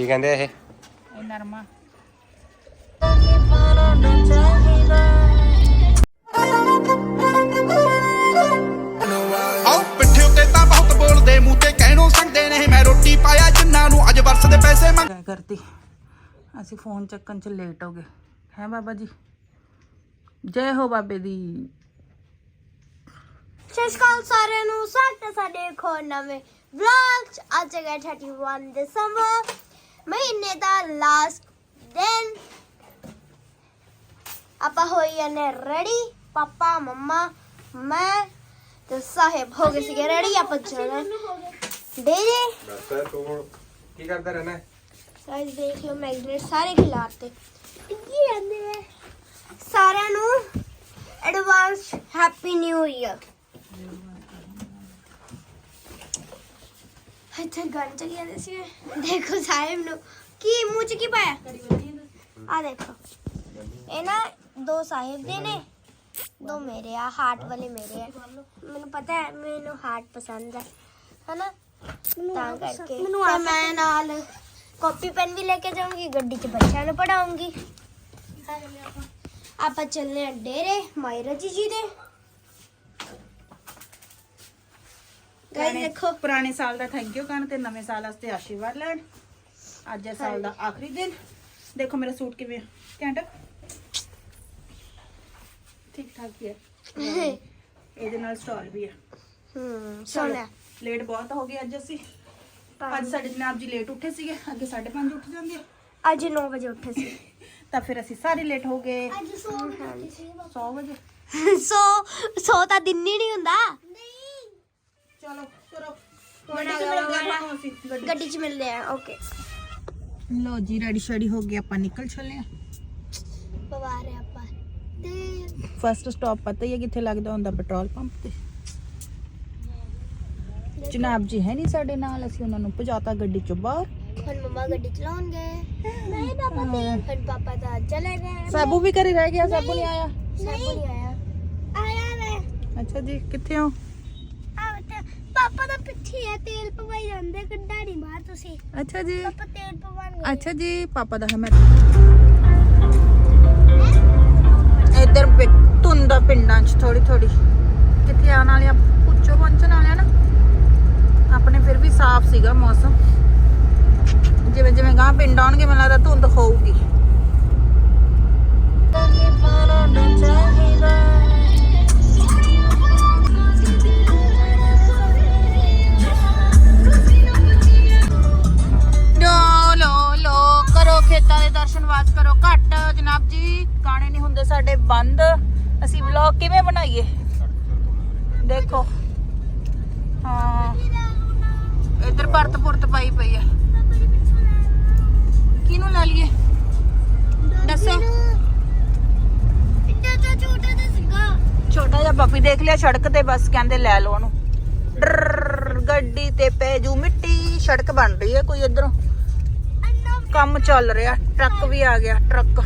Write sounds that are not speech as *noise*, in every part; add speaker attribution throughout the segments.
Speaker 1: ਕੀ ਕਹਿੰਦੇ ਇਹ?
Speaker 2: ਇਹ ਨਰਮਾ।
Speaker 3: ਆਓ ਪਿੱਠੇ ਉੱਤੇ ਤਾਂ ਬਹੁਤ ਬੋਲਦੇ ਮੂੰਹ ਤੇ ਕਹਿਣੋਂ ਸੰਗਦੇ ਨੇ ਮੈਂ ਰੋਟੀ ਪਾਇਆ ਜਿੰਨਾਂ ਨੂੰ ਅੱਜ ਵਰਸ ਦੇ ਪੈਸੇ ਮੰਗ
Speaker 2: ਕਿਆ ਕਰਤੀ? ਅਸੀਂ ਫੋਨ ਚੱਕਣ ਚ ਲੇਟ ਹੋ ਗਏ। ਹੈ ਬਾਬਾ ਜੀ? ਜੈ ਹੋ ਬਾਬੇ ਦੀ।
Speaker 4: ਸਤਿ ਸ਼੍ਰੀ ਅਕਾਲ ਸਾਰਿਆਂ ਨੂੰ ਸਵਾਗਤ ਹੈ ਸਾਡੇ ਇੱਕ ਹੋਰ ਨਵੇਂ ਵਲੌਗ ਚ। ਅੱਜ ਹੈਗਾ 31 ਦਸੰਬਰ ਮਹੀਨੇ ਦਾ ਲਾਸਟ ਦਿਨ। ਆਪਾਂ ਹੋਈ ਜਾਂਦੇ ਰੈਡੀ ਪਾਪਾ ਮੰਮਾ ਮੈਂ ਤੇ ਸਾਹਿਬ ਹੋ ਗਏ ਸੀਗੇ ਰੈਡੀ ਆਪਾਂ ਚੱਲਣਾ ਡੇਰੇ
Speaker 1: ਦੱਸ ਤੂੰ ਕੀ ਕਰਦਾ ਰਹਿਣਾ?
Speaker 4: ਗਾਇਸ ਦੇਖ ਲਓ ਮੈਗਨੇਟ ਸਾਰੇ ਖਿਲਾਰਤੇ ਕੀ ਜਾਂਦੇ ਆ? ਸਾਰਿਆਂ ਨੂੰ ਐਡਵਾਂਸ ਹੈਪੀ ਨਿਊ ਇਅਰ ਇੱਥੇ ਗਨ ਚ ਗਿਆ ਸੀ ਦੇਖੋ ਸਾਹਿਬ ਨੂੰ। ਕੀ ਮੂੰਹ ਚ ਕੀ ਪਾਇਆ? ਆ ਦੇਖੋ। ਇਹ ਨਾ ਦੋ ਸਾਹਿਬ ਦੇ ਨੇ। ਦੋ ਮੇਰੇ ਆ ਹਾਰਟ ਵਾਲੇ ਮੇਰੇ ਆ। ਮੈਨੂੰ ਪਤਾ ਹੈ ਮੈਨੂੰ ਹਾਰਟ ਪਸੰਦ ਹੈ ਹਨਾ? ਤਾਂ ਕਰਕੇ। ਤੇ ਮੈਂ ਨਾਲ ਕਾਪੀ ਪੈਨ ਵੀ ਲੈ ਕੇ ਜਾਊਂਗੀ ਗੱਡੀ 'ਚ ਬੱਚਿਆਂ ਨੂੰ ਪੜਾਉਂਗੀ ਆਪਾਂ ਚੱਲਨੇ ਆ ਡੇਰੇ ਮਾਇਰਾ ਜੀ ਜੀ ਦੇ। ਗਾਇਸ ਦੇਖੋ।
Speaker 2: ਪੁਰਾਣੇ ਸਾਲ ਦਾ ਥੈਂਕ ਯੂ ਕਰਨ ਤੇ ਨਵੇਂ ਸਾਲ ਵਾਸਤੇ ਆਸ਼ੀਰਵਾਦ ਲੈਣ। ਅੱਜ ਹੈ ਸਾਲ ਦਾ ਆਖਰੀ ਦਿਨ। ਦੇਖੋ ਮੇਰਾ ਸੂਟ ਕਿਵੇਂ ਆ। ਘੈਂਟ ਆ? ਠੀਕ ਠਾਕ ਹੀ ਹੈ। ਇਹਦੇ ਨਾਲ ਸਟਾਲ ਵੀ ਆ।
Speaker 4: ਹੂੰ ਸੋਨਾ
Speaker 2: ਲੇਟ ਬਹੁਤ ਹੋ ਗਏ ਅੱਜ ਅਸੀਂ। ਅੱਜ ਸਾਡੇ ਜਨਾਬ ਜੀ ਲੇਟ ਉੱਠੇ ਸੀਗੇ। ਅੱਗੇ 5:30 ਉੱਠ ਜਾਂਦੇ ਆ।
Speaker 4: ਅੱਜ 9 ਵਜੇ ਉੱਠੇ ਸੀ। *laughs*
Speaker 2: ਤਾਂ ਫਿਰ ਅਸੀਂ ਸਾਰੇ ਲੇਟ ਹੋ ਗਏ।
Speaker 4: ਅੱਜ
Speaker 2: 100 ਵਜੇ।
Speaker 4: ਸੋ ਸੋ ਤਾਂ ਦਿਨ ਹੀ ਨਹੀਂ ਹੁੰਦਾ।
Speaker 2: ਚਲੋ
Speaker 4: ਹੁਣ
Speaker 2: ਗੱਡੀ 'ਚ ਮਿਲਦੇ ਆ ਆਪਾਂ। ਅਸੀਂ ਗੱਡੀ
Speaker 4: 'ਚ ਮਿਲਦੇ ਆ ਓਕੇ।
Speaker 2: ਲੋ ਜੀ ਰੈਡੀ ਸ਼ੈਡੀ ਹੋ ਗਏ ਆਪਾਂ ਨਿਕਲ ਚੱਲੇ ਆ।
Speaker 4: ਬਵਾਰੇ ਆਪਾਂ। ਤੇ
Speaker 2: ਫਸਟ ਸਟਾਪ ਪਤਾ ਹੀ ਹੈ ਕਿੱਥੇ ਲੱਗਦਾ ਹੁੰਦਾ ਪੈਟਰੋਲ ਪੰਪ ਤੇ। ਜਨਾਬ ਜੀ ਹੈ ਨਹੀਂ ਸਾਡੇ ਨਾਲ ਅਸੀਂ ਉਹਨਾਂ ਨੂੰ ਭਜਾਤਾ ਗੱਡੀ ਚੋਂ ਬਾਹਰ।
Speaker 4: ਹੁਣ ਮਮਾ ਗੱਡੀ ਚਲਾਉਣਗੇ। ਨਹੀਂ ਪਾਪਾ ਤੇ ਹੁਣ ਪਾਪਾ ਤਾਂ ਚਲੇ ਗਏ।
Speaker 2: ਸਾਬੂ ਵੀ ਘਰੇ ਰਹਿ ਗਿਆ ਸਾਬੂ ਨਹੀਂ ਆਇਆ?
Speaker 4: ਸਾਬੂ ਨਹੀਂ ਆਇਆ। ਆਇਆ ਵੇ
Speaker 2: ਅੱਛਾ ਜੀ ਕਿੱਥੇ ਹੋ?
Speaker 4: ਆ ਤੇ ਪਾਪਾ ਦਾ ਪਿੱਛੇ ਹੈ ਤੇਲ ਪਵਾਈ ਜਾਂਦੇ ਕੱਢਾ ਨਹੀਂ ਬਾਹਰ ਤੁਸੀਂ।
Speaker 2: ਅੱਛਾ ਜੀ।
Speaker 4: ਪਾਪਾ ਤੇਲ ਪਵਾਉਣ ਗਏ
Speaker 2: ਅੱਛਾ ਜੀ ਪਾਪਾ ਦਾ ਮੈਂ। ਇੱਧਰ ਧੁੰਦ ਪਿੰਡਾਂ 'ਚ ਥੋੜੀ ਥੋੜੀ ਕਿੱਥੇ ਆਉਣ ਵਾਲੇ ਆ ਪੁੱਛੋ ਪਹੁੰਚਣ ਵਾਲੇ ਆ ਨਾ। ਆਪਣੇ ਫਿਰ ਵੀ ਸਾਫ਼ ਸੀਗਾ ਮੌਸਮ। ਜਿਵੇਂ ਜਿਵੇਂ ਗਾਂ ਪਿੰਡ ਆਉਣਗੇ ਮੈਨੂੰ ਲੱਗਦਾ ਧੁੰਦ ਹੋਊਗੀ। ਲੋ ਬੰਦ। ਅਸੀਂ ਵਲੌਗ ਕਿਵੇਂ ਬਣਾਈਏ? ਦੇਖੋ। ਹਾਂ। ਇੱਧਰ ਭਰਤ ਭੁਰਤ ਪਾਈ ਪਈ ਆ। ਕਿਹਨੂੰ ਲੈ ਲਈਏ? ਦੱਸੋ।
Speaker 4: ਛੋਟਾ ਜਿਹਾ ਸੀਗਾ
Speaker 2: ਦੇਖ ਲਿਆ ਸੜਕ ਤੇ, ਬਸ ਕਹਿੰਦੇ ਲੈ ਲਓ ਉਹਨੂੰ। ਗੱਡੀ ਤੇ ਪੈ ਜੂ ਮਿੱਟੀ, ਸੜਕ ਬਣ ਰਹੀ ਹੈ ਕੋਈ ਇਧਰੋਂ। ਕੰਮ ਚੱਲ ਰਿਹਾ, ਟਰੱਕ ਵੀ ਆ ਗਿਆ, ਟਰੱਕ।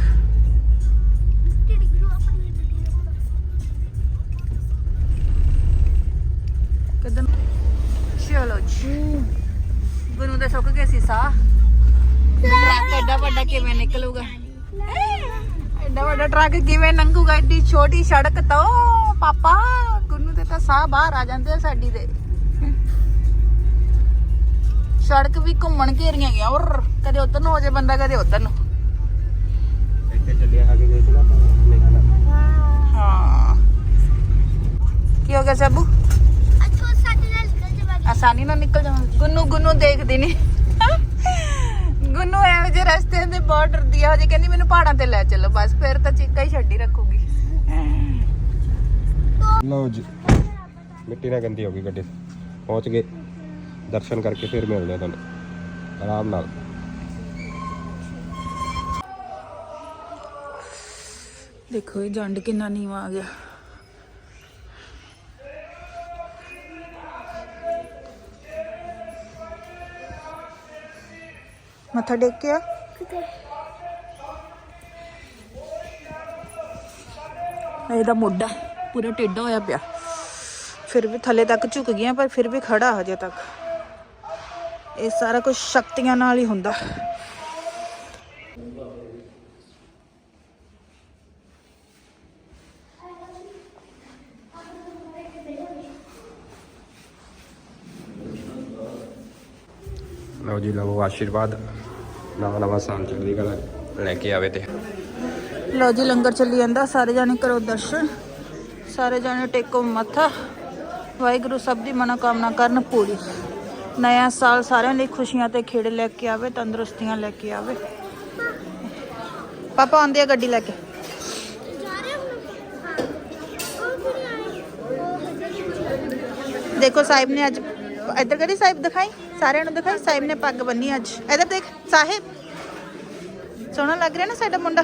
Speaker 2: ਗਏ ਸੀ ਸਾਹ। ਟਰੱਕ ਐਡਾ ਵੱਡਾ ਕਿਵੇਂ ਨਿਕਲੂਗਾ? ਐਡਾ ਵੱਡਾ ਟਰੱਕ ਕਿਵੇਂ ਲੰਘੂਗਾ? ਏਡੀ ਛੋਟੀ ਸੜਕ ਤੋਂ ਪਾਪਾ ਗੁਰੂ ਦੇ ਤਾਂ ਸਾਹ ਬਾਹਰ ਆ ਜਾਂਦੇ ਆ ਸਾਡੀ ਦੇ। ਸੜਕ ਵੀ ਘੁੰਮਣ ਘੇਰੀਆਂ ਗਿਆ ਔਰ ਕਦੇ ਉਧਰ ਨੂੰ ਹੋ ਜਾਏ ਬੰਦਾ ਕਦੇ ਉਧਰ ਨੂੰ।
Speaker 1: ਇੱਥੇ ਚੱਲਿਆ ਆ ਕੇ ਗਏ ਸੀ ਨਾ ਆਪਾਂ ਮੇਘਾਲਾ
Speaker 2: ਹਾਂ। ਕੀ ਹੋ ਗਿਆ ਸਭੂ
Speaker 4: ਅੱਛਾ ਸਾਡੇ ਨਾਲ ਨਿਕਲ ਜਾਵਾਂਗੇ।
Speaker 2: ਆਸਾਨੀ ਨਾਲ ਨਿਕਲ ਜਾਵਾਂਗੇ। ਗੁੰਨੂ ਗੁੰਨੂ ਦੇਖਦੀ ਨਹੀਂ ਗੁੰਨੂ ਐਵੇਂ ਜੇ ਰਸਤੇ ਦੇ ਬਹੁਤ ਡਰਦੀ ਆ ਹਜੇ ਕਹਿੰਦੀ ਮੈਨੂੰ ਪਹਾੜਾਂ ਤੇ ਲੈ ਚੱਲੋ ਬਸ ਫਿਰ ਤਾਂ ਚੀਕਾ ਹੀ ਛੱਡੀ ਰੱਖੂਗੀ।
Speaker 1: ਲਓ ਜੀ ਮਿੱਟੀ ਨਾਲ ਗੰਦੀ ਹੋ ਗਈ ਗੱਡੀ। ਪਹੁੰਚ ਗਏ। ਦਰਸ਼ਨ ਕਰਕੇ ਫਿਰ ਮਿਲਦੇ ਆ ਤੁਹਾਨੂੰ। ਆਰਾਮ ਨਾਲ।
Speaker 2: ਦੇਖੋ ਇਹ ਜੰਡ ਕਿੰਨਾ ਨੀਵਾ ਆ ਗਿਆ। ਮੱਥਾ ਟੇਕਿਆ? ਇਹਦਾ ਮੋਢਾ ਪੂਰਾ ਟੇਡਾ ਹੋਇਆ ਪਿਆ। ਫਿਰ ਵੀ ਥੱਲੇ ਤੱਕ ਝੁਕ ਗਿਆ ਪਰ ਫਿਰ ਵੀ ਖੜਾ ਹਜੇ ਤੱਕ। ਇਹ ਸਾਰਾ ਕੁਝ ਸ਼ਕਤੀਆਂ ਨਾਲ ਹੀ ਹੁੰਦਾ।
Speaker 1: ਲਓ ਜੀ ਲਵੋ ਆਸ਼ੀਰਵਾਦ। ਨਵਾਂ ਨਵਾਂ ਸਾਲ ਚੜ੍ਹਦੀ ਕਲਾ ਲੈ ਕੇ ਆਵੇ ਤੇ।
Speaker 2: ਲਓ ਜੀ, ਲੰਗਰ ਚੱਲੀ ਜਾਂਦਾ, ਸਾਰੇ ਜਾਣੇ ਕਰੋ ਦਰਸ਼ਨ। ਸਾਰੇ ਜਾਣੇ ਟੇਕੋ ਮੱਥਾ। ਵਾਹਿਗੁਰੂ ਸਭ ਦੀ ਮਨੋਕਾਮਨਾ ਕਰਨ ਪੂਰੀ। ਨਇਆ ਸਾਲ ਸਾਰਿਆਂ ਲਈ ਖੁਸ਼ੀਆਂ ਤੇ ਖੇੜੇ ਲੈ ਕੇ ਆਵੇ, ਤੰਦਰੁਸਤੀਆਂ ਲੈ ਕੇ ਆਵੇ। ਪਾਪਾ ਆਉਂਦੇ ਆ ਗੱਡੀ ਲੈ ਕੇ। ਦੇਖੋ, ਸਾਹਿਬ ਨੇ ਅੱਜ, ਇੱਧਰ ਕਰੀ ਸਾਹਿਬ ਦਿਖਾਈ? ਸਾਰਿਆਂ ਨੂੰ ਦਿਖਾਈ? ਸਾਹਿਬ ਨੇ ਪੱਗ ਬੰਨੀ ਅੱਜ। ਇੱਧਰ ਦੇਖ। ਸਾਹਿਬ, ਸੋਹਣਾ ਲੱਗ ਰਿਹਾ ਨਾ ਸਾਡਾ ਮੁੰਡਾ?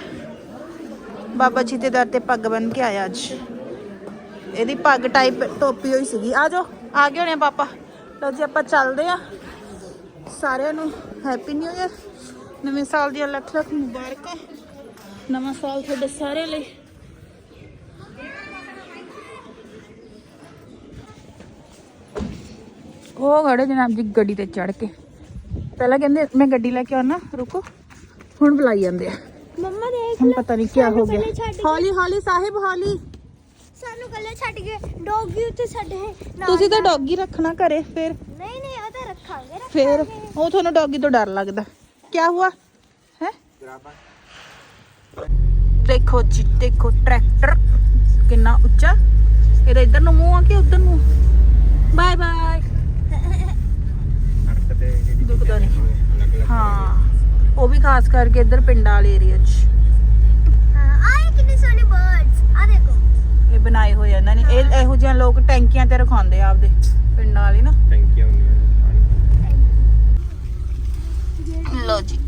Speaker 2: ਬਾਬਾ ਜੀ ਦੇ ਦਰ ਤੇ ਪੱਗ ਬੰਨ ਕੇ ਆਇਆ ਅੱਜ। ਇਹਦੀ ਪੱਗ ਟਾਈਪ ਟੋਪੀ ਹੋਈ ਸੀਗੀ। ਆ ਜਾਓ, ਆ ਗਏ ਹੋਣੇ ਪਾਪਾ। ਲਓ ਜੀ, ਆਪਾਂ ਚੱਲਦੇ ਆ। ਸਾਰਿਆਂ ਨੂੰ ਹੈਪੀ ਨਿਊ ਇਅਰ ਨਵੇਂ ਸਾਲ ਦੀਆਂ ਲੱਖ ਲੱਖ ਮੁਬਾਰਕਾਂ। ਨਵਾਂ ਸਾਲ ਤੁਹਾਡੇ ਸਾਰਿਆਂ ਲਈ। ਉਹ ਖੜੇ ਜਨਾਬ ਜੀ ਗੱਡੀ ਤੇ ਚੜ ਕੇ। ਪਹਿਲਾਂ ਕਹਿੰਦੇ ਮੈਂ ਗੱਡੀ ਲੈ ਕੇ ਆਉਣਾ ਰੁਕੋ। ਹੁਣ ਬੁਲਾਈ ਜਾਂਦੇ ਆ।
Speaker 4: ਮੰਮਾ ਦੇਖ
Speaker 2: ਹੁਣ ਪਤਾ ਨਹੀਂ ਕੀ ਹੋ ਗਿਆ। ਹੌਲੀ ਹੌਲੀ ਸਾਹਿਬ ਹੌਲੀ।
Speaker 4: ਸਾਨੂੰ ਕੱਲੇ ਛੱਡ ਕੇ ਡੌਗੀ ਉੱਤੇ ਛੱਡੇ
Speaker 2: ਤੁਸੀਂ ਤਾਂ ਡੌਗੀ ਰੱਖਣਾ ਘਰੇ ਫਿਰ।
Speaker 4: ਨਹੀਂ ਨਹੀਂ ਉਹ ਤਾਂ ਰੱਖਾਂਗੇ।
Speaker 2: ਫਿਰ ਉਹ ਤੁਹਾਨੂੰ ਡੌਗੀ ਤੋਂ ਡਰ ਲੱਗਦਾ। ਕੀ ਹੁਆ? ਹੈ? ਦੇਖੋ ਜੀ ਦੇਖੋ ਟਰੈਕਟਰ ਕਿੰਨਾ ਉੱਚਾ। ਇਹਦਾ ਇੱਧਰ ਨੂੰ ਮੂੰਹ ਆ ਕਿ ਉੱਧਰ ਨੂੰ? Bye bye. ਦੁਖਦਾ ਨਹੀਂ। ਹਾਂ ਉਹ ਵੀ ਖਾਸ ਕਰਕੇ ਇੱਧਰ ਪਿੰਡਾਂ ਵਾਲੇ ਏਰੀਆ 'ਚ।
Speaker 4: ਹਾਂ ਆਏ ਕਿੰਨੇ ਸੋਹਣੇ ਬਰਡਸ ਆ ਦੇਖੋ।
Speaker 2: ਇਹ ਬਣਾਏ ਹੋਏ ਆ ਇਹਨਾਂ ਨੇ। ਇਹ ਇਹੋ ਜਿਹੇ ਲੋਕ ਟੈਂਕੀਆਂ ਤੇ ਰਖਾਉਂਦੇ ਆ ਆਪਦੇ ਪਿੰਡਾਂ ਵਾਲੇ ਨਾ।
Speaker 1: ਟੈਂਕੀਆਂ ਹੁੰਦੀਆਂ
Speaker 2: ਲੋ ਜੀ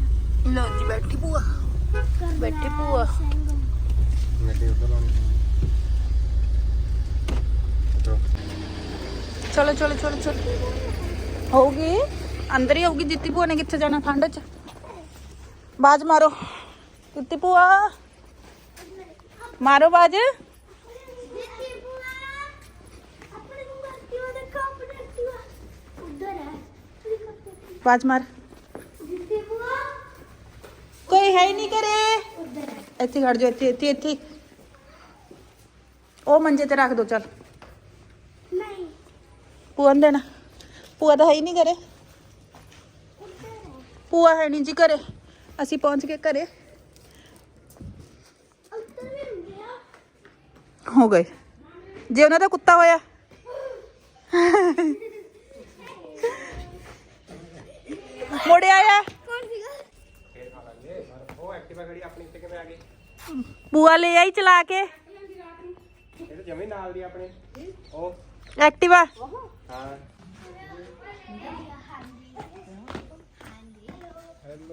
Speaker 2: ਲੋ ਜੀ ਬੈਠੀ ਭੂਆ। ਬੈਠੀ ਭੂਆ। ਚਲੋ। ਚਲੋ ਚਲੋ ਚਲੋ ਹੋਊਗੀ ਅੰਦਰ ਹੀ ਹੋਊਗੀ ਜਿੱਤੀ ਭੂਆ ਨੇ ਕਿੱਥੇ ਜਾਣਾ ਠੰਡ 'ਚ? ਬਾਜ ਮਾਰੋ। ਜਿੱਤੀ ਭੂਆ। ਮਾਰੋ ਬਾਜ।
Speaker 4: ਜਿੱਤੀ ਬੁਆ ਆਪਣੇ ਨੂੰ ਐਕਟਿਵਾ ਦੇਖੋ ਆਪਣੇ ਐਕਟਿਵਾ ਉਧਰ ਹੈ।
Speaker 2: ਬਾਜ ਮਾਰ।
Speaker 4: ਜਿੱਤੀ ਬੁਆ
Speaker 2: ਕੋਈ ਹੈ ਹੀ ਨਹੀਂ ਕਰੇ
Speaker 4: ਉਧਰ ਹੈ।
Speaker 2: ਇੱਥੇ ਖੜ ਜਾ ਇੱਥੇ ਇੱਥੇ ਇੱਥੇ। ਉਹ ਤਾਂ ਹੈ ਨਹੀਂ ਜੀ ਘਰੇ। ਅਸੀਂ ਪਹੁੰਚ ਗਏ ਘਰੇ। ਹੋ ਗਏ। ਜੇ ਉਹਨਾਂ ਦਾ ਕੁੱਤਾ ਹੋਇਆ। ਮੁੜ ਆਇਆ। ਬੂਆ ਲੈ ਆਈ ਚਲਾ ਕੇ।
Speaker 1: ਇਹ ਤਾਂ ਜਮੇ ਨਾਲ ਦੀ ਆਪਣੇ। ਉਹ।
Speaker 2: ਐਕਟਿਵਾ।
Speaker 1: ਹਾਂ।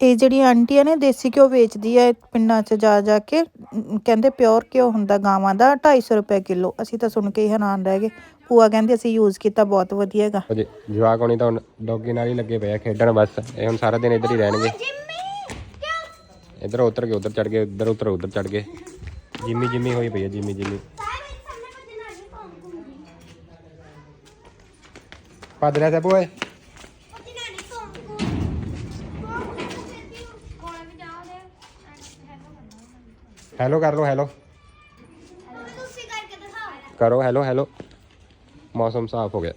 Speaker 2: ਜਿਹੜੀ ਆਂਟੀ ਆ ਨੇ ਦੇਸੀ ਘਿਓ ਵੇਚਦੀ ਆ ਪਿੰਡਾਂ 'ਚ ਜਾ ਜਾ ਕੇ ਕਹਿੰਦੇ ਪਿਓਰ ਘਿਓ ਹੁੰਦਾ ਗਾਵਾਂ ਦਾ 250 ਰੁਪਏ ਕਿਲੋ। ਅਸੀਂ ਤਾਂ ਸੁਣ ਕੇ ਹੀ ਹੈਰਾਨ ਰਹਿ ਗਏ। ਭੂਆ ਕਹਿੰਦੀ ਅਸੀਂ ਯੂਜ਼ ਕੀਤਾ ਬਹੁਤ ਵਧੀਆ ਹੈਗਾ।
Speaker 1: ਜੀ ਜਵਾਕ ਹੋਣੀ ਤਾਂ ਡੌਗੀ ਨਾਲ ਹੀ ਲੱਗੇ ਪਏ ਆ ਖੇਡਣ ਬਸ। ਇਹ ਹੁਣ ਸਾਰਾ ਦਿਨ ਇੱਧਰ ਹੀ ਰਹਿਣਗੇ।
Speaker 4: ਜਿੰਮੀ ਕਿਉਂ
Speaker 1: ਇੱਧਰ ਉਤਰ ਕੇ ਉਧਰ ਚੜ ਗਏ ਇੱਧਰ ਉਤਰ ਉਧਰ ਚੜ ਗਏ ਜਿੰਮੀ ਜਿੰਮੀ ਹੋਈ ਪਈ ਆ ਜਿੰਮੀ ਜਿੰਮੀ। ਰਿਹਾ ਸਭੂ ਓਏ
Speaker 4: ਭੱਜਣਾ ਨਹੀਂ ਪਾਉਂਗੀ ਕੋਲ ਵੀ ਜਾਓਗੇ
Speaker 1: ਹੈਲੋ ਕਰ ਲੋ ਹੈਲੋ
Speaker 4: ਤੁਸੀਂ ਕਰਕੇ ਦਿਖਾਓ
Speaker 1: ਕਰੋ ਹੈਲੋ ਹੈਲੋ ਮੌਸਮ ਸਾਫ਼ ਹੋ ਗਿਆ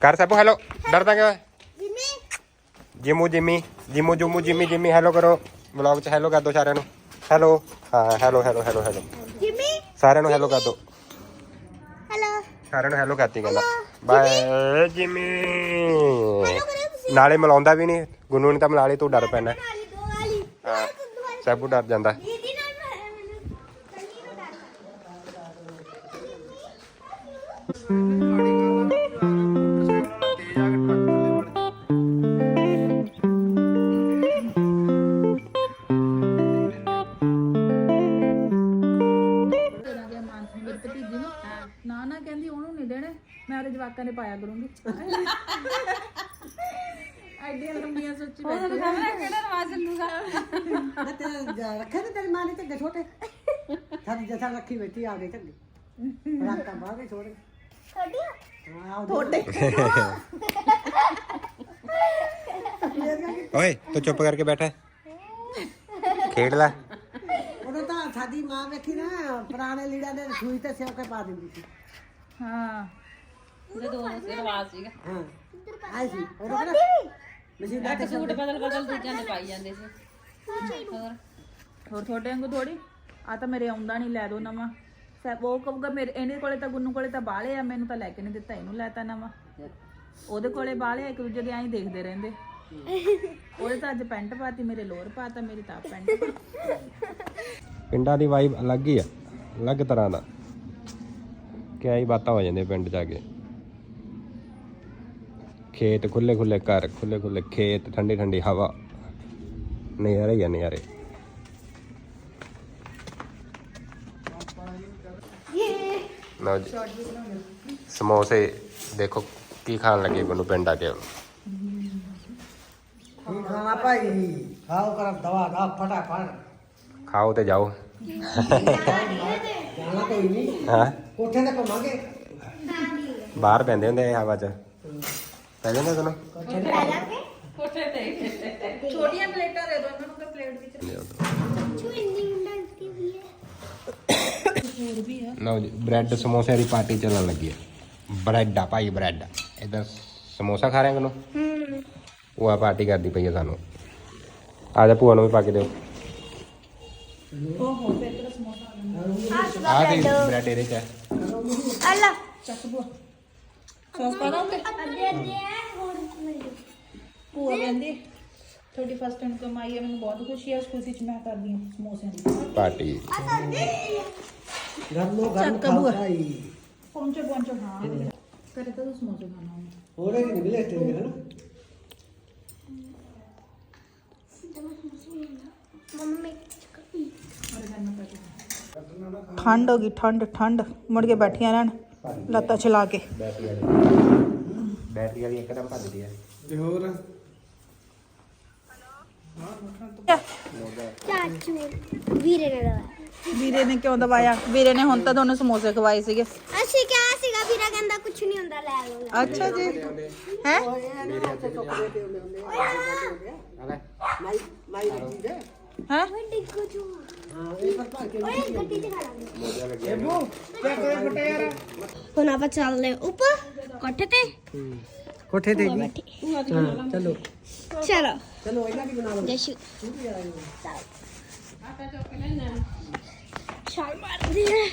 Speaker 4: ਕਰ
Speaker 1: ਸਭੂ ਹੈਲੋ ਡਰਦਾ ਕਿਉਂ ਹੈ
Speaker 4: ਜਿੰਮੀ
Speaker 1: ਜਿਮੂ ਜਿਮੀ ਜਿਮੂ ਜੁਮੂ ਜਿਮੀ ਜਿਮੀ ਹੈਲੋ ਕਰੋ ਵਲੌਗ 'ਚ ਹੈਲੋ ਕਰ ਦੋ ਸਾਰਿਆਂ ਨੂੰ ਹੈਲੋ ਹਾਂ hello hello hello hello
Speaker 4: Jimmy
Speaker 1: ਸਾਰਿਆਂ ਨੂੰ ਹੈਲੋ ਕਰ ਦੋ।
Speaker 4: ਹੈਲੋ
Speaker 1: ਸਾਰਿਆਂ ਨੂੰ ਹੈਲੋ ਕਰਤੀ ਕਹਿੰਦਾ ਬਾਏ ਜਿਮੀ ਨਾਲੇ ਮਿਲਾਉਂਦਾ ਵੀ ਨਹੀਂ। ਗੁੰਨੂ ਨੇ ਤਾਂ ਮਿਲਾ ਲਈ ਤੂੰ ਡਰ ਪੈਣਾ। ਹਾਂ ਸਭੂ ਡਰ ਜਾਂਦਾ।
Speaker 2: ਦੇਣੇ ਮੈਂ ਉਹਦੇ ਜਵਾਕਾਂ ਨੇ ਪਾਇਆ ਕਰੂੰਗੀ। ਐਡੀਆਂ ਲੰਬੀਆਂ ਸੋਚੀ
Speaker 5: ਮੈਂ ਤੇ ਜ- ਰੱਖੇ ਤੇ ਤੇਰੀ ਮਾਂ ਨੇ ਝੱਗੇ ਛੋਟੇ। ਸਾਡੀ ਜਥਾ ਰੱਖੀ ਬੈਠੀ ਆ ਗਏ ਝੱਗੇ ਰਾਤਾਂ ਬਾਅਦ ਛੋੜੇ
Speaker 4: ਛੋਟੀਆਂ
Speaker 5: ਹਾਂ ਥੋੜੇ
Speaker 1: ਓਏ ਤੂੰ ਚੁੱਪ ਕਰਕੇ ਬੈਠਾ। ਖੇਡ ਲੈ।
Speaker 5: ਉਦੋਂ ਤਾਂ ਸਾਡੀ ਮਾਂ ਵੇਖੀ ਨਾ ਪੁਰਾਣੇ ਲੀੜਿਆਂ ਦੇ ਸੂਈ ਤੇ ਸਿਉ ਕੇ ਪਾ ਦਿੰਦੀ ਸੀ।
Speaker 2: ਹਾਂ।
Speaker 6: ਜਦੋਂ ਰਿਵਾਜ ਸੀਗਾ।
Speaker 5: ਹਾਂ। ਆਈ ਸੀ ਉਦੋਂ ਕਿਹੜਾ ਮਸ਼ੀਨ ਦਾ
Speaker 6: ਸੂਟ ਬਦਲ ਬਦਲ ਦੂਜਿਆਂ ਦੇ ਪਾਈ ਜਾਂਦੇ ਸੀ। ਹੋਰ?
Speaker 2: ਹੋਰ ਤੁਹਾਡੇ ਵਾਂਗੂ ਥੋੜੀ ਆ ਤਾਂ ਮੇਰੇ ਆਉਂਦਾ ਨਹੀਂ ਲੈ ਦੋ ਨਵਾਂ। ਸੈ ਉਹ ਕਹੂਗਾ ਮੇਰੇ ਇਹਨੇ ਕੋਲੇ ਤਾਂ ਗੁੰਨੂ ਕੋਲੇ ਤਾਂ ਬਾਲੇ ਆ ਮੈਨੂੰ ਤਾਂ ਲੈ ਕੇ ਨਹੀਂ ਦਿੱਤਾ ਇਹਨੂੰ ਲੈਤਾ ਨਵਾਂ। ਉਹਦੇ ਕੋਲੇ ਬਾਲੇ ਆ ਇੱਕ ਦੂਜੇ ਦੇ ਐਂ ਹੀ ਦੇਖਦੇ ਰਹਿੰਦੇ। ਉਹਦੇ ਤਾਂ ਅੱਜ ਪੈਂਟ ਪਾਤੀ ਮੇਰੇ ਲੋਅਰ ਪਾਤਾ ਮੇਰੀ ਤਾਂ ਆਪ ਪੈਂਟ ਪਾਤੀ।
Speaker 1: ਪਿੰਡਾਂ ਦੀ ਵਾਈਬ ਅਲੱਗ ਹੀ ਆ ਅਲੱਗ ਤਰ੍ਹਾਂ ਦਾ ਕਿਆ ਹੀ ਬਾਤਾਂ ਹੋ ਜਾਂਦੀਆਂ ਪਿੰਡ ਜਾ ਕੇ। ਖੇਤ ਖੁੱਲੇ ਖੁੱਲੇ ਘਰ ਖੁੱਲੇ ਖੁੱਲੇ ਖੇਤ ਠੰਡੀ ਠੰਡੀ ਹਵਾ। ਨਜ਼ਾਰੇ ਹੀ ਆ ਨਜ਼ਾਰੇ। ਲਓ ਜੀ ਸਮੋਸੇ ਦੇਖੋ ਕੀ ਖਾਣ ਲੱਗੇ ਮੈਨੂੰ ਪਿੰਡ ਆ ਕੇ।
Speaker 5: ਕੀ ਖਾਣਾ ਭਾਈ? ਖਾਓ ਕਰ ਦਵਾ ਦਾ ਫਟਾਫਟ।
Speaker 1: ਖਾਓ ਤੇ ਜਾਓ।
Speaker 5: ਕੋਈ ਨਹੀਂ
Speaker 1: ਹਾਂ।
Speaker 5: ਕੋਠੇ ਤੇ ਘੁੰਮਾਂਗੇ।
Speaker 1: ਬਾਹਰ ਪੈਂਦੇ ਹੁੰਦੇ ਆ ਹਵਾ 'ਚ। ਪੈ ਜਾਂਦੇ ਤੁਹਾਨੂੰ?
Speaker 2: ਛੋਟੀਆਂ ਪਲੇਟਾਂ ਦੇ ਦੋ ਇਹਨਾਂ ਨੂੰ ਤਾਂ ਪਲੇਟ ਵਿੱਚ
Speaker 4: ਚੁਇੰਦੀ ਡਾਂਸ ਕੀ ਵੀ ਹੈ।
Speaker 1: ਲਓ ਜੀ ਬ੍ਰੈਡ ਸਮੋਸੇ ਦੀ ਪਾਰਟੀ ਚੱਲਣ ਲੱਗੀ ਹੈ ਬ੍ਰੈਡ ਆ ਭਾਈ ਬ੍ਰੈਡ ਇਧਰ ਸਮੋਸਾ ਖਾ ਰਹੇ ਕਿਨੂੰ
Speaker 4: ਹੂੰ।
Speaker 1: ਭੂਆ ਪਾਰਟੀ ਕਰਦੀ ਪਈ ਹੈ ਸਾਨੂੰ। ਆ ਜਾ ਭੂਆ ਨੂੰ ਵੀ ਪਾ ਕੇ ਦਿਓ।
Speaker 4: ਆ
Speaker 1: ਆ ਦੇ ਬ੍ਰੈਡ ਇਹਦੇ ਚ ਹੈ।
Speaker 4: ਅੱਲਾ।
Speaker 2: ਸੌਸ ਪਾ ਦਾਂਗੇ
Speaker 4: ਅੱਧੇ ਹੈ ਹੋਰ
Speaker 2: ਭੂਆ ਕਹਿੰਦੀ ਤੁਹਾਡੀ ਫਸਟ ਟਾਈਮ ਕਮਾਈ ਹੈ ਮੈਨੂੰ ਬਹੁਤ ਖੁਸ਼ੀ ਹੈ ਉਸ ਖੁਸ਼ੀ 'ਚ ਮੈਂ ਕਰਦੀ ਹਾਂ ਸਮੋਸਿਆਂ ਦੀ।
Speaker 1: ਪਾਰਟੀ।
Speaker 5: ਗਰਮੋ ਗਰਮ ਖਾਓ ਭਾਈ
Speaker 2: ਪਹੁੰਚੋ ਪਹੁੰਚੋ ਹਾਂ। ਕਰੇ ਤਾਂ ਸਮੋਸੇ ਖਾਣਾ ਹੈ
Speaker 5: ਹੋਰੇ ਨਹੀਂ ਮਿਲੇ ਤੇ ਨਾ
Speaker 4: ਮੰਮੀ
Speaker 2: ਠੰਡ ਹੋ ਗਈ ਠੰਡ ਠੰਡ। ਮੁੜ ਕੇ ਬੈਠੀਆਂ ਰਹਿਣ ਲੱਤਾਂ ਚਲਾ ਕੇ।
Speaker 1: ਬੈਟਰੀ ਵਾਲੀ ਬੈਟਰੀ ਵਾਲੀ ਇੱਕਦਮ ਭੱਜਦੀ ਹੈ
Speaker 4: ਚਾਚੂ ਵੀਰੇ ਨੇ ਲਵਾਇਆ
Speaker 2: ਵੀਰੇ ਨੇ ਕਿਉਂ ਦਵਾਇਆ? ਵੀਰੇ ਨੇ ਹੁਣ ਤਾਂ ਤੁਹਾਨੂੰ ਸਮੋਸੇ ਖਵਾਏ ਸੀਗੇ।
Speaker 4: ਅਸੀਂ ਕਿਹਾ ਸੀਗਾ ਵੀਰਾ ਕਹਿੰਦਾ ਕੁਝ ਨਹੀਂ ਹੁੰਦਾ ਲੈ ਲਓ
Speaker 2: ਅੱਛਾ ਜੀ। ਹੈ?
Speaker 5: ਮਾਈ ਮਾਈ ਦੀ। ਚੀਜ਼ ਹੈ
Speaker 2: ਹੈ
Speaker 4: ਓਏ ਹੁਣ ਆਪਾਂ ਚੱਲਦੇ ਉੱਪਰ ਕੋਠੇ ਤੇ।
Speaker 5: ਕੋਠੇ ਤੇ ਜੀ। ਹਾਂ ਚਲੋ।
Speaker 4: ਚਲੋ।
Speaker 5: ਚਲੋ ਇਹਨਾਂ ਦੀ ਬਣਾ ਲਓ
Speaker 4: ਜਸ਼ੂ ਛਾਲ ਮਾਰਦੀ ਹੈ।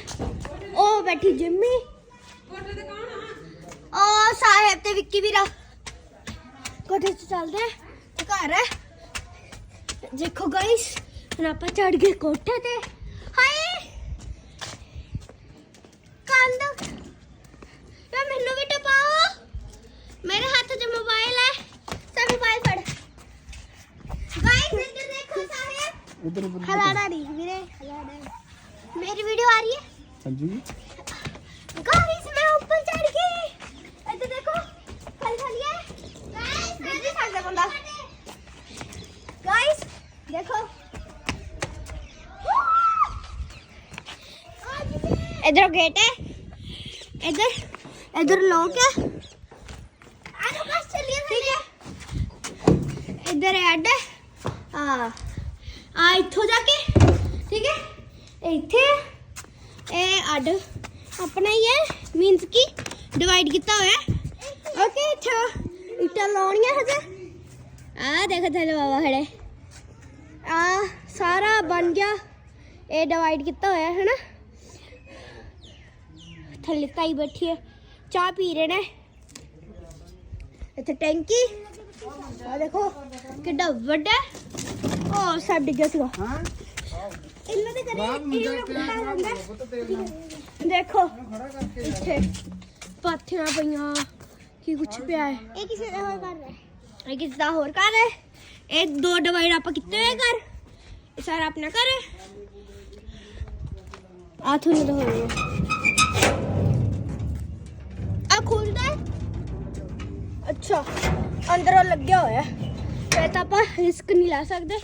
Speaker 4: ਉਹ ਬੈਠੀ ਜਿੰਮੀ। ਉਹ ਸਾਹਿਬ ਤੇ ਵਿੱਕੀ ਵੀਰਾ। ਕੋਠੇ ਤੇ ਚੱਲਦੇ ਆ ਤੇ ਘਰ ਹੈ। ਦੇਖੋ ਗਾਇਸ ਹੁਣ ਆਪਾਂ ਚੜ ਗਏ ਕੋਠੇ ਤੇ। ਹਾਏ! ਕੰਦ ਯਾ ਮੈਨੂੰ ਵੀ ਟਪਾਓ। ਮੇਰੇ ਹੱਥ 'ਚ ਮੋਬਾਈਲ ਹੈ ਸਾ ਮੋਬਾਈਲ ਫੜ। ਗਾਇਸ
Speaker 1: ਇੱਧਰ
Speaker 4: ਦੇਖੋ ਸਾਰੇ। ਉਧਰ ਉਧਰ ਹਲਾੜਾ ਨਹੀਂ ਵੀਰੇ ਹਲਾੜਾ।
Speaker 1: ਮੇਰੀ
Speaker 4: ਵੀਡੀਓ ਆ ਰਹੀ ਹੈ? ਹਾਂਜੀ। इधर गेट है इधर इधर लॉक है आगे बस चलिए ठीक है इधर ऐड है ਆ ਆ ਇੱਥੋਂ ਜਾ ਕੇ ਠੀਕ ਹੈ ਇਹ ਇੱਥੇ ਹੈ। ਇਹ ਅੱਡ ਆਪਣਾ ਹੀ ਹੈ ਮੀਨਸ ਕਿ ਡਿਵਾਈਡ ਕੀਤਾ ਹੋਇਆ ਓਕੇ ਇੱਥੇ ਇੱਟਾਂ ਲਾਉਣੀਆਂ ਹਜੇ ਆ ਦੇਖ ਥੱਲੇ ਬਾਬਾ ਖੜੇ ਆ ਸਾਰਾ ਬਣ ਗਿਆ ਇਹ ਡਿਵਾਈਡ ਕੀਤਾ ਹੋਇਆ ਹੈ ਨਾ ਥੱਲੇ ਤਾਈ ਬੈਠੀ ਹੈ ਚਾਹ ਪੀ ਰਹੇ ਨੇ ਇੱਥੇ ਟੈਂਕੀ ਆ ਦੇਖੋ ਕਿੱਡਾ ਵੱਡਾ ਹੈ। ਉਹ ਸਭ ਡਿੱਗਿਆ ਸੀਗਾ
Speaker 5: ਹਾਂ
Speaker 4: ਇਹਨਾਂ ਦੇ ਘਰੇ ਇਹ ਰੱਖਦਾ ਹੁੰਦਾ ਦੇਖੋ ਇੱਥੇ ਪਾਥੀਆਂ ਪਈਆਂ ਕੀ ਕੁਛ ਪਿਆ ਹੈ ਇਹ ਕਿਸੇ ਦਾ ਹੋਰ ਘਰ ਹੈ ਇਹ ਕਿਸੇ ਦਾ ਹੋਰ ਘਰ ਹੈ ਇਹ ਦੋ ਡਿਵਾਈਡ ਆਪਾਂ ਕੀਤੇ ਹੋਏ ਘਰ ਇਹ ਸਾਰਾ ਆਪਣਾ ਘਰ ਹੈ ਆ ਤੁਹਾਨੂੰ ਤਾਂ ਹੋਣੀ ਆ ਅੱਛਾ ਅੰਦਰੋਂ ਲੱਗਿਆ ਹੋਇਆ। ਇਹ ਤਾਂ ਆਪਾਂ ਰਿਸਕ ਨਹੀਂ ਲੈ ਸਕਦੇ।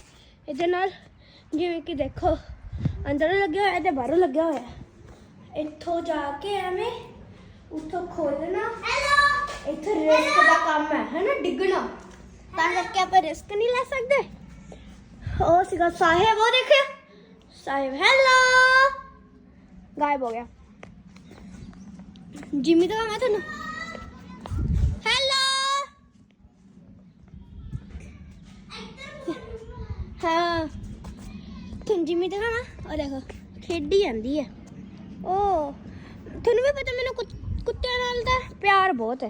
Speaker 4: ਇਹਦੇ ਨਾਲ ਜਿਵੇਂ ਕਿ ਦੇਖੋ ਅੰਦਰੋਂ ਲੱਗਿਆ ਹੋਇਆ ਤੇ ਬਾਹਰੋਂ ਲੱਗਿਆ ਹੋਇਆ। ਇੱਥੋਂ ਜਾ ਕੇ ਐਵੇਂ ਉੱਥੋਂ ਖੋਲਣਾ ਹੈਲੋ ਇੱਥੇ ਰਿਸਕ ਦਾ ਕੰਮ ਹੈ ਹੈਨਾ? ਡਿੱਗਣਾ। ਤਾਂ ਕਰਕੇ ਆਪਾਂ ਰਿਸਕ ਨਹੀਂ ਲੈ ਸਕਦੇ। ਉਹ ਸੀਗਾ ਸਾਹਿਬ ਉਹ ਦੇਖਿਆ ਸਾਹਿਬ ਹੈਲੋ ਗਾਇਬ ਹੋ ਗਿਆ। ਜਿਮੀ ਦਾ ਮੈਂ ਤੁਹਾਨੂੰ? ਹਾਂ ਤੁਹਾਨੂੰ ਜਿਮੀ ਦਾ ਨਾ ਉਹ ਦੇਖੋ ਖੇਡੀ ਜਾਂਦੀ ਹੈ ਉਹ ਤੁਹਾਨੂੰ ਵੀ ਪਤਾ ਮੈਨੂੰ ਕੁੱਤ- ਕੁੱਤਿਆਂ ਨਾਲ ਤਾਂ ਪਿਆਰ ਬਹੁਤ ਹੈ।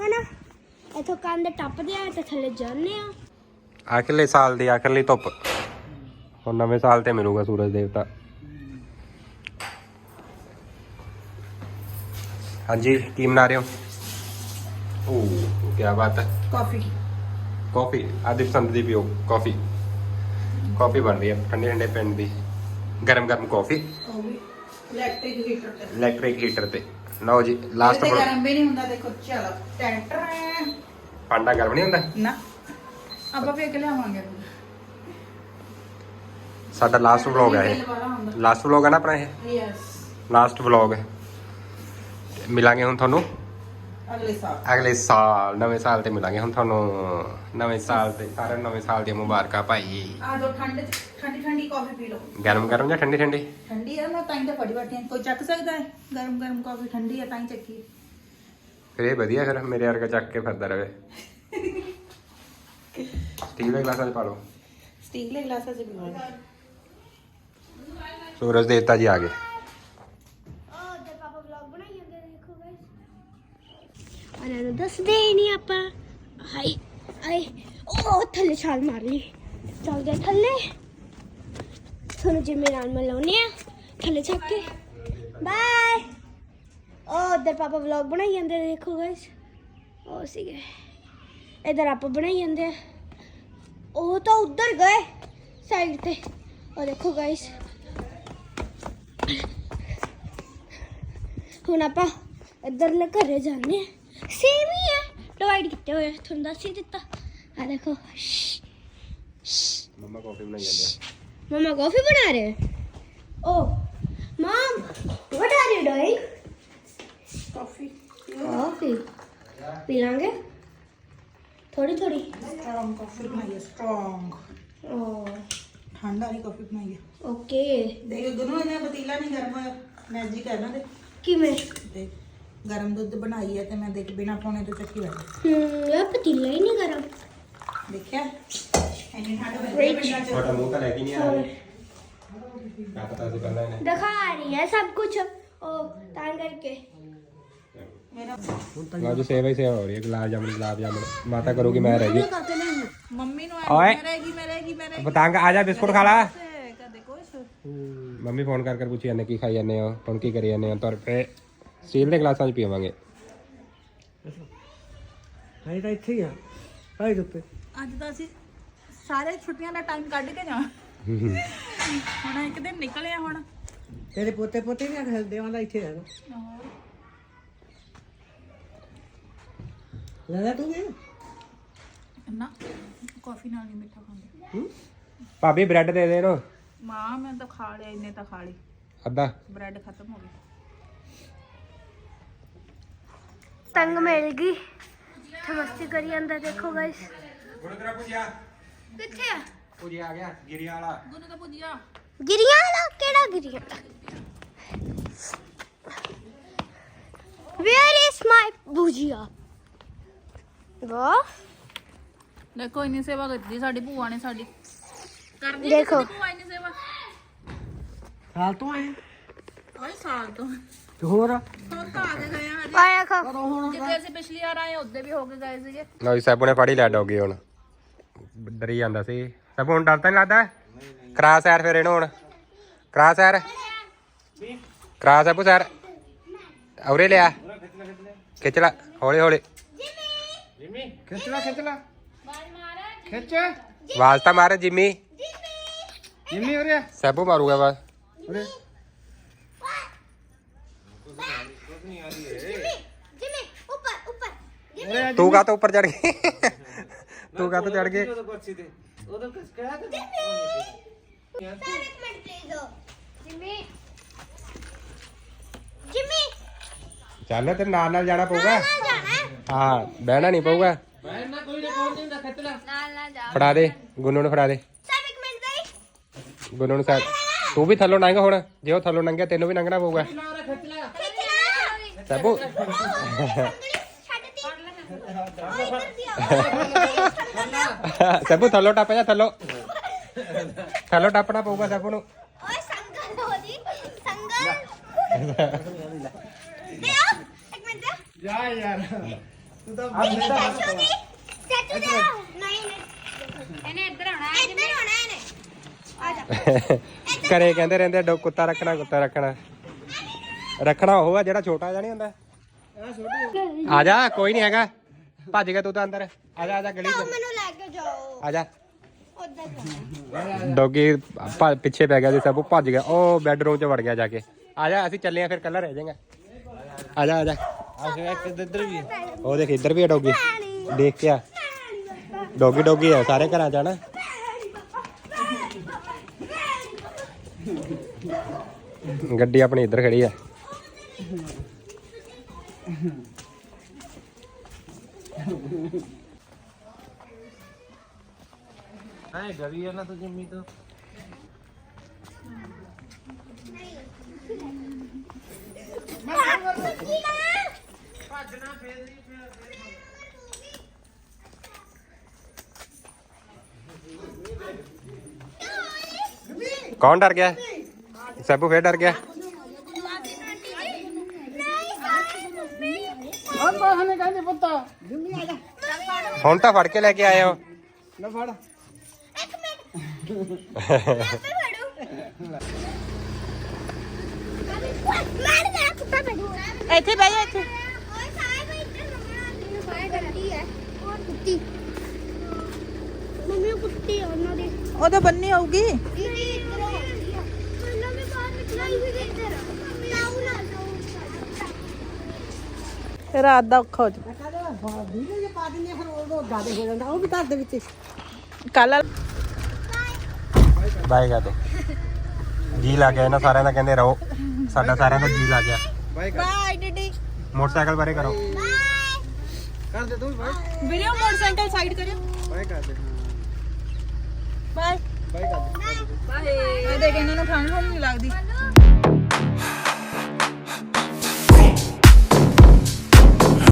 Speaker 4: ਹਨਾ? ਇਥੋਂ ਕੰਨ ਟੱਪਦੇ ਆ ਤੇ ਥੱਲੇ ਜਾਂਦੇ ਆ।
Speaker 1: ਆਖਰਲੇ ਸਾਲ ਦੀ ਆਖਰਲੀ ਧੁੱਪ। ਹੁਣ ਨਵੇਂ ਸਾਲ ਤੇ ਮਿਲੂਗਾ ਸੂਰਜ ਦੇਵਤਾ। ਹਾਂਜੀ ਕੀ ਬਣਾ ਰਹੇ ਹੋ? ਓ ਕੀ ਬਾਤ ਹੈ।
Speaker 2: ਕਾਫੀ।
Speaker 1: ਕਾਫੀ। ਆਦਿਪ ਦੀ ਪੀਓ ਕਾਫੀ। ਕਾਫੀ ਬਣ ਰਹੀ ਹੈ। ਠੰਡੇ ਠੰਡੇ ਪਿੰਡ ਦੀ। ਗਰਮ ਗਰਮ ਕਾਫੀ
Speaker 2: ਉਹ ਵੀ ਇਲੈਕਟ੍ਰਿਕ ਹੀਟਰ ਤੇ।
Speaker 1: ਇਲੈਕਟ੍ਰਿਕ ਹੀਟਰ ਤੇ। ਲਓ ਜੀ ਲਾਸਟ
Speaker 2: ਤੇ ਗਰਮ ਵੀ ਨਹੀਂ ਹੁੰਦਾ ਦੇਖੋ ਚਲੋ। ਟੈਂਟਰ
Speaker 1: ਪਾਂਡਾ ਗਰਮ ਨਹੀਂ ਹੁੰਦਾ?
Speaker 2: ਨਾ। ਆਪਾਂ ਫੇਕ ਲਿਆਵਾਂਗੇ?
Speaker 1: ਸਾਡਾ ਲਾਸਟ ਵਲੌਗ ਹੈ ਇਹ। ਲਾਸਟ ਵਲੌਗ ਹੈ ਨਾ ਆਪਣਾ ਇਹ?
Speaker 2: ਯੈਸ
Speaker 1: ਲਾਸਟ ਵਲੌਗ ਹੈ ਤੇ ਮਿਲਾਂਗੇ ਹੁਣ ਤੁਹਾਨੂੰ।
Speaker 2: ਅਗਲੇ ਸਾਲ।
Speaker 1: ਅਗਲੇ ਸਾਲ ਨਵੇਂ ਸਾਲ ਤੇ ਮਿਲਾਂਗੇ। ਹੁਣ ਤੁਹਾਨੂੰ ਨਵੇਂ ਸਾਲ ਤੇ ਸਾਰਿਆਂ ਨੂੰ ਨਵੇਂ ਸਾਲ ਦੀਆਂ ਮੁਬਾਰਕਾਂ ਭਾਈ।
Speaker 2: ਆ ਜੋ ਠੰਡ ਚ ਠੰਡੀ ਠੰਡੀ ਕਾਫੀ ਪੀ ਲਓ।
Speaker 1: ਗਰਮ ਗਰਮ ਜਾਂ ਠੰਡੀ ਠੰਡੀ?
Speaker 2: ਠੰਡੀ ਆ ਮੈਂ ਤਾਂ ਹੀ ਤਾਂ ਫੜੀ ਬੈਠੀ ਹਾਂ ਕੋਈ ਚੱਕ ਸਕਦਾ ਹੈ? ਗਰਮ ਗਰਮ ਕਾਫੀ ਠੰਡੀ ਆ ਤਾਂ ਹੀ ਚੱਕੀ
Speaker 1: ਫਿਰ ਇਹ ਵਧੀਆ ਫਿਰ ਮੇਰੇ ਵਰਗਾ ਚੱਕ ਕੇ ਫਿਰਦਾ ਰਵੇ। ਸਟੀਲ ਦੇ ਗਲਾਸਾਂ 'ਚ ਪਾ ਲਓ।
Speaker 2: ਸਟੀਲ ਦੇ ਗਲਾਸਾਂ 'ਚ ਪੀਵਾਂਗੇ
Speaker 1: ਸੂਰਜ ਦੇਵਤਾ ਜੀ ਆ ਗਏ
Speaker 4: ਉਹ ਤੇ ਪਾਪਾ ਵਲੌਗ ਬਣਾਈ ਜਾਂਦੇ ਦੇਖੋ ਗਾਇਸ ਉਹਨਾਂ ਨੂੰ ਦੱਸਦੇ ਹੀ ਨਹੀਂ ਆਪਾਂ। ਹਾਈ ਆਏ ਉਹ ਥੱਲੇ ਛਾਲ ਮਾਰ ਲਈ ਚੱਲ ਗਏ ਥੱਲੇ। ਤੁਹਾਨੂੰ ਜਿੰਮੇ ਨਾਲ ਮਿਲਾਉਣੇ ਆ, ਥੱਲੇ ਛੱਕ ਕੇ। ਬਾਏ ਉਹ ਉਧਰ ਪਾਪਾ ਵਲੌਗ ਬਣਾਈ ਜਾਂਦੇ ਦੇਖੋ ਗਾਇਸ ਉਹ ਸੀਗੇ। ਇਧਰ ਆਪਾਂ ਬਣਾਈ ਜਾਂਦੇ ਆ। ਉਹ ਤਾਂ ਉਧਰ ਗਏ ਸਾਈਡ ਤੇ। ਉਹ ਦੇਖੋ ਗਾਇਸ ਹੁਣ ਆਪਾਂ ਇੱਧਰਲੇ ਘਰੇ ਜਾਂਦੇ ਆ। ਸੇਮ ਹੀ ਹੈ ਡਿਵਾਈਡ ਕੀਤੇ ਹੋਏ ਆ, ਤੁਹਾਨੂੰ ਦੱਸ ਹੀ ਦਿੱਤਾ ਆ ਦੇਖੋ
Speaker 1: ਮੰਮਾ ਕਾਫੀ ਬਣਾਈ ਜਾਂਦੇ ਆ
Speaker 4: ਮਮਾ ਕਾਫੀ ਬਣਾ ਰਹੇ ਹੈ ਓ mom what are you doing
Speaker 2: coffee
Speaker 4: coffee ਪੀ ਲਾਂਗੇ ਥੋੜੀ ਥੋੜੀ
Speaker 2: ਸਟਰੋਂਗ ਕਾਫੀ ਬਣਾਈ ਹੈ ਸਟਰੋਂਗ
Speaker 4: ਓ
Speaker 2: ਠੰਡਾ ਵਾਲੀ ਕਾਫੀ ਬਣਾਈ ਹੈ
Speaker 4: ਓਕੇ
Speaker 2: ਦੇਖ ਗੁਰੂ ਇਹਨੇ ਪਤੀਲਾ ਨਹੀਂ ਗਰਮ ਹੋਇਆ ਮੈਜਿਕ ਹੈ ਨਾ ਦੇ
Speaker 4: ਕਿਵੇਂ
Speaker 2: ਤੇ ਗਰਮ ਦੁੱਧ ਬਣਾਈ ਹੈ ਤੇ ਮੈਂ ਦੇਖ ਬਿਨਾ ਪਾਉਣੇ ਤੋਂ ਚੱਕੀ ਬੈਠੀ
Speaker 4: ਹਮ ਇਹ ਪਤੀਲਾ ਹੀ ਨਹੀਂ ਗਰਮ।
Speaker 2: ਦੇਖਿਆ? ਇੰਨੀ ਠੰਡ ਵੱਜਦੀ ਪਿੰਡਾਂ 'ਚ।
Speaker 1: ਤੁਹਾਡਾ ਮੂੰਹ ਤਾਂ ਲੈ ਕੇ ਨਹੀਂ ਆ ਰਹੇ ਕਿਆ ਪਤਾ ਸੀ ਪਹਿਲਾਂ ਇਹਨੇ
Speaker 4: ਦਿਖਾ ਰਹੀ ਹੈ ਸਭ ਕੁਝ ਉਹ ਤਾਂ ਕਰਕੇ।
Speaker 2: ਮੇਰਾ
Speaker 1: ਅੱਜ ਸੇਵਾ ਹੀ ਸੇਵਾ ਹੋ ਰਹੀ ਹੈ ਗੁਲਾਬ ਜਾਮਨ ਗੁਲਾਬ ਜਾਮਨ। ਮਾਤਾ ਕਰੋਗੀ ਮੈਂ ਰਹਿ ਗਈ।
Speaker 2: ਮੰਮੀ ਨੂੰ
Speaker 1: ਓਏ।
Speaker 2: ਰਹੇਗੀ ਮੈਂ ਰਹੇਗੀ ਮੈਂ ਰਹੇਗੀ
Speaker 1: ਪਤੰਗ ਆ ਜਾ ਬਿਸਕੁਟ ਖਾ ਲਾ।
Speaker 2: ਕਦੇ ਕੁਛ।
Speaker 1: ਮੰਮੀ ਫੋਨ ਕਰ ਕਰ ਪੁੱਛੀ ਜਾਂਦੇ ਕੀ ਖਾਈ ਜਾਂਦੇ ਹੋ? ਹੁਣ ਕੀ ਕਰੀ ਜਾਂਦੇ ਹੋ? ਤੁਰ ਪਏ। ਸਟੀਲ ਦੇ ਗਲਾਸਾਂ 'ਚ ਪੀਵਾਂਗੇ
Speaker 5: ਹਾਈ ਤਾਂ ਇੱਥੇ ਹੀ ਆ ਭਾਈ ਦੁੱਪੇ
Speaker 2: ਅੱਜ ਤਾਂ ਅਸੀਂ ਸਾਰੇ ਛੁੱਟੀਆਂ ਦਾ ਟਾਈਮ ਕੱਢ ਕੇ ਜਾਵਾਂ। ਹੁਣ ਇੱਕ ਦਿਨ ਨਿਕਲੇ ਆ ਹੁਣ।
Speaker 5: ਤੇਰੇ ਪੋਤੇ ਪੋਤੇ ਵੀ ਆ ਦੇਵਾਂ ਦਾ ਇੱਥੇ ਰਹਿਣਾ ਲੈ ਲੈ ਤੂੰ ਵੀ।
Speaker 2: ਨਾ ਕਾਫੀ ਨਾਲ ਨਹੀਂ ਮਿੱਠਾ ਖਾਂਦੇ।
Speaker 1: ਭਾਬੀ ਬ੍ਰੈਡ ਦੇ ਦੇ ਇਹਨੂੰ।
Speaker 2: ਮਾਂ ਮੈਂ ਤਾਂ ਖਾ ਲਿਆ ਇੰਨੇ ਤਾਂ ਖਾ ਲਈ
Speaker 1: ਅੱਧਾ।
Speaker 2: ਬ੍ਰੈਡ ਖਤਮ ਹੋ ਗਈ।
Speaker 4: ਤੰਗ ਮਿਲ ਗਈ। ਤੇ ਮਸਤੀ ਕਰੀ ਜਾਂਦਾ ਦੇਖੋ ਗਾਇਸ
Speaker 1: ਹੁਣ ਤੇਰਾ ਪੁੱਜਿਆ।
Speaker 4: ਕਿੱਥੇ ਆ?
Speaker 1: ਪੁੱਜਿਆ ਆ ਗਿਆ ਗਿਰੀਆਂ ਵਾਲਾ।
Speaker 2: ਗੁੰਨ ਤਾਂ ਭੁਜੀਆ
Speaker 4: ਗਿਰੀਆਂ ਵਾਲਾ? ਕਿਹੜਾ ਗਿਰੀਆਂ? ਵੇਅਰ ਇਜ਼ ਮਾਈ ਭੁਜੀਆ ਵਾਹ।
Speaker 2: ਦੇਖੋ ਇੰਨੀ ਸੇਵਾ ਕੀਤੀ ਸਾਡੀ ਭੂਆ ਨੇ ਸਾਡੀ। ਕਰਦੀ
Speaker 4: ਦੇਖੋ।
Speaker 2: ਭੂਆ ਇੰਨੀ ਸੇਵਾ।
Speaker 5: ਹਾਲ ਤੋਂ ਆਏ।
Speaker 2: ਓਏ ਸਾਲ ਤੋਂ।
Speaker 5: ਤੇ ਹੋਰ?
Speaker 2: ਹੋਰ ਤਾਂ ਆ ਕੇ ਗਏ ਆ ਹਜੇ
Speaker 4: ਆਇਆ ਖਾ
Speaker 2: ਜਿੱਥੇ ਅਸੀਂ ਪਿਛਲੀ ਵਾਰ ਆਏ ਉੱਦੇ ਵੀ ਹੋ ਕੇ ਗਏ ਸੀਗੇ।
Speaker 1: ਲਓ ਜੀ ਸੈਬੂ ਨੇ ਫੜੀ ਲੈ ਡੋਗੀ ਹੁਣ। ਡਰੀ ਜਾਂਦਾ ਸੀ। ਸੈਬੂ ਹੁਣ ਡਰ ਤਾਂ ਨਹੀਂ ਲੱਗਦਾ? ਕਰਾ ਸੈਰ ਫਿਰ ਇਹਨੂੰ ਹੁਣ। ਕਰਾ ਸੈਰ। ਕਰਾ ਸੈਬੂ ਸੈਰ। ਔਰੇ ਲਿਆ। ਖਿੱਚ ਲੈ। ਹੌਲੀ ਹੌਲੀ।
Speaker 5: ਖਿੱਚ ਲੈ ਖਿੱਚ ਲੈ। ਖਿੱਚ।
Speaker 1: ਆਵਾਜ਼ ਤਾਂ ਮਾਰ ਜਿੰਮੀ।
Speaker 5: ਜਿੰਮੀ ਹੋ ਰਿਹਾ
Speaker 1: ਸੈਬੂ ਮਾਰੂਗਾ ਆਵਾਜ਼
Speaker 5: ਉਰੇ।
Speaker 4: जिमी जिमी ऊपर ऊपर
Speaker 1: ਤੂੰ ਕਾ ਤੋਂ ਉੱਪਰ ਚੜ ਗਈ ਤੂੰ ਕਾ ਤੋਂ ਚੜ ਗਏ
Speaker 4: ਸਰ ਇੱਕ ਮਿੰਟ ਪਲੀਜ਼ ਜਿਮੀ ਜਿਮੀ
Speaker 1: ਚੱਲ ਤੇ ਨਾਲ ਨਾਲ ਜਾਣਾ ਪਊਗਾ
Speaker 4: ਨਾਲ ਜਾਣਾ ਹੈ।
Speaker 1: ਹਾਂ ਬਹਿਣਾ ਨਹੀਂ ਪਊਗਾ
Speaker 4: ਨਾਲ ਨਾਲ ਜਾ
Speaker 1: ਫੜਾ ਦੇ ਗੁੰਨੂ ਨੂੰ ਫੜਾ ਦੇ
Speaker 4: ਸਰ ਇੱਕ ਮਿੰਟ ਦੇ
Speaker 1: ਗੁੰਨੂ ਨੂੰ ਸਾਈਡ ਤੂੰ ਵੀ ਥੱਲੋਂ ਲੰਘ ਹੁਣ ਜੇ ਉਹ ਥੱਲੋਂ ਲੰਘਿਆ ਤੈਨੂੰ ਵੀ ਲੰਘਣਾ ਪਊਗਾ
Speaker 4: ਖਿੱਚਣਾ
Speaker 1: ਸਭੂ
Speaker 4: ਛੱਡਦੀ ਉਹ ਇੱਧਰ ਦੀ ਆ।
Speaker 1: ਸਭੂ ਥੱਲੋਂ ਟੱਪ ਜਾ ਥੱਲੋਂ। ਥੱਲੋਂ ਟੱਪਣਾ ਪਊਗਾ ਸਭੂ ਨੂੰ।
Speaker 4: ਓਏ ਸੰਗਲ ਹੋ ਜੀ ਸੰਗਲ। ਦੇ ਆ ਇੱਕ ਮਿੰਟ। ਦੇ
Speaker 7: ਜਾ ਯਾਰ। ਤੂੰ ਤਾਂ
Speaker 4: ਨਹੀਂ ਨਹੀਂ ਚਾਚੂ ਜੀ ਚਾਚੂ ਦੇ ਨਹੀਂ ਨਹੀਂ।
Speaker 6: ਇਹਨੇ ਇੱਧਰ ਆਉਣਾ
Speaker 4: ਇੱਧਰ ਹੋਣਾ ਇਹਨੇ। ਆ ਜਾ।
Speaker 1: ਘਰੇ ਕਹਿੰਦੇ ਰਹਿੰਦੇ ਡੋ ਕੁੱਤਾ ਰੱਖਣਾ ਕੁੱਤਾ ਰੱਖਣਾ। ਰੱਖਣਾ ਉਹ ਆ ਜਿਹੜਾ ਛੋਟਾ ਜਿਹਾ ਨਹੀਂ ਹੁੰਦਾ। ਆ ਜਾ ਕੋਈ ਨਹੀਂ ਹੈਗਾ। ਭੱਜ ਗਿਆ ਤੂੰ ਤਾਂ ਅੰਦਰ। ਆ ਜਾ ਆ ਜਾ ਗਲੀ
Speaker 4: ਤਾਂ
Speaker 1: ਚ
Speaker 4: ਮੈਨੂੰ ਲੈ ਕੇ ਜਾਓ।
Speaker 1: ਆ ਜਾ।
Speaker 4: ਉੱਧਰ
Speaker 1: ਡੋਗੀ ਭ- ਪਿੱਛੇ ਪੈ ਗਿਆ ਸੀ ਸਭ ਭੱਜ ਗਿਆ। ਉਹ ਬੈੱਡਰੂਮ 'ਚ ਵੜ ਗਿਆ ਜਾ ਕੇ। ਆ ਜਾ ਅਸੀਂ ਚੱਲੇ ਆ ਫਿਰ ਕੱਲਾ ਰਹਿ ਜਾਏਗਾ। ਆ ਜਾ ਆ ਜਾ।
Speaker 7: ਇੱਧਰ ਵੀ
Speaker 1: ਉਹ ਦੇਖ ਇੱਧਰ ਵੀ ਆ ਡੋਗੀ। ਦੇਖ ਕੇ ਆ। ਡੋਗੀ ਡੋਗੀ ਆ ਸਾਰੇ ਘਰਾਂ 'ਚ ਨਾ। ਗੱਡੀ ਆਪਣੀ ਇੱਧਰ ਖੜੀ ਆ।
Speaker 7: ਐ ਗਵੀ ਹੈ ਨਾ ਤੂੰ ਜਿੰਮੀ ਤੋਂ
Speaker 1: ਕੌਣ ਡਰ ਗਿਆ ਸੈਬੂ ਫੇਰ ਡਰ ਗਿਆ
Speaker 5: ਹੁਣ ਬਾਹਨੇ ਕਹਿੰਦੇ ਪੁੱਤਾ ਜੁੰਮੀ ਆ ਜਾ
Speaker 1: ਹੁਣ ਤਾਂ ਫੜ ਕੇ ਲੈ ਕੇ ਆਏ ਹੋ
Speaker 7: ਲੈ ਫੜ।
Speaker 4: ਇੱਕ ਮਿੰਟ। ਮੈਂ ਫੜੂ ਮਾਰ ਦੇ ਕੁੱਤਾ ਬੈਠੂ
Speaker 2: ਇੱਥੇ ਬਹਿ ਜਾ ਇੱਥੇ।
Speaker 4: ਓਏ ਸਾਹਿਬ ਇੱਧਰ ਮੰਮਾ ਸਾਇ ਕਰਦੀ ਹੈ ਉਹ ਕੁੱਤੀ ਮੰਮੀ ਉਹ ਕੁੱਤੀ ਆ ਉਹਨਾਂ ਦੀ
Speaker 2: ਉਹ ਤਾਂ ਬੰਨੀ ਹੋਊਗੀ। ਰਾਤ ਦਾ ਔਖਾ ਹੋ ਜਾ
Speaker 5: ਵੀਡੀਓ ਜੇ ਪਾ ਦਿੰਦੇ ਆ, ਫਿਰ ਉਹ ਜ਼ਿਆਦਾ ਹੋ ਜਾਂਦਾ ਉਹ ਵੀ ਘਰ ਦੇ ਵਿੱਚ
Speaker 2: ਕੱਲ
Speaker 1: ਬਾਏ ਕਰ ਦੇ ਜੀ ਲੱਗ ਗਿਆ ਇਹਨਾਂ ਸਾਰਿਆਂ ਦਾ ਕਹਿੰਦੇ ਰਹੋ। ਸਾਡਾ ਸਾਰਿਆਂ ਦਾ ਜੀ ਲੱਗ ਗਿਆ।
Speaker 7: ਬਾਈ ਕਰ
Speaker 2: ਬਾਏ ਡਿਡੀ।
Speaker 1: ਮੋਟਰਸਾਈਕਲ ਬਾਰੇ ਕਰੋ।
Speaker 7: ਕਰ ਦੇ ਤੂੰ ਵੀ ਬਾਈ
Speaker 2: ਵੀਡੀਓ ਮੋਟਰਸਾਈਕਲ ਸਾਈਡ ਕਰਿਓ।
Speaker 7: ਬਾਈ ਕਰ ਦੇ
Speaker 2: ਬਾਏ
Speaker 7: ਬਾਈ ਕਰ ਦੇ
Speaker 2: ਬਾਏ ਇਹ ਦੇਖ ਇਹਨਾਂ ਨੂੰ ਠੰਡ ਨਹੀਂ ਲੱਗਦੀ।